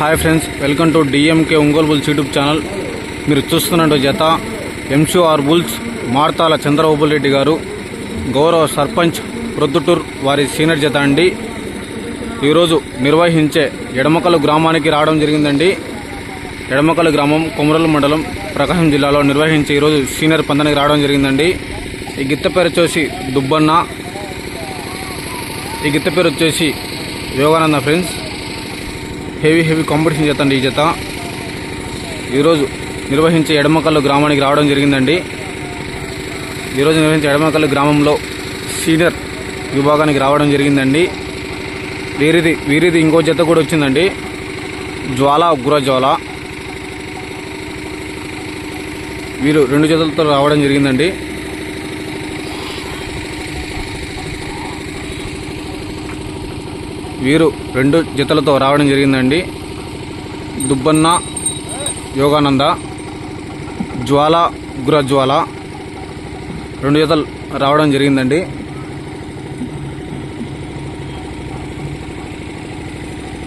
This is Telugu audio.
Hi friends welcome to DMK Ongole bulls YouTube channel. మీరు చూస్తున్నట్టు జత ఎంసీఆర్ బుల్స్ మార్తాల చంద్రబాబు రెడ్డి గారు గౌరవ సర్పంచ్ ప్రొద్దుటూర్ వారి సీనియర్ జత అండి. ఈరోజు నిర్వహించే ఎడమకలు గ్రామానికి రావడం జరిగిందండి. ఎడమకలు గ్రామం కొమరలు మండలం ప్రకాశం జిల్లాలో నిర్వహించి ఈరోజు సీనియర్ పందానికి రావడం జరిగిందండి. ఈ గిత్త పేరు వచ్చేసి దుబ్బన్న. ఈ గిత్త పేరు వచ్చేసి Yogananda friends. Heavy heavy competition చేతండి ఈ జత. ఈరోజు నిర్వహించే ఎడమకల్లు గ్రామానికి రావడం జరిగిందండి. ఈరోజు నిర్వహించే ఎడమకల్లు గ్రామంలో సీనియర్ విభాగానికి రావడం జరిగిందండి. వీరిది వీరిది ఇంకో జత కూడా వచ్చిందండి. జ్వాల ఉగ్ర జ్వాల. వీరు రెండు జతలతో రావడం జరిగిందండి. వీరు రెండు జతలతో రావడం జరిగిందండి. దుబ్బన్న యోగానంద జ్వాల ఉగ్రజ్వాల రెండు జతలు రావడం జరిగిందండి.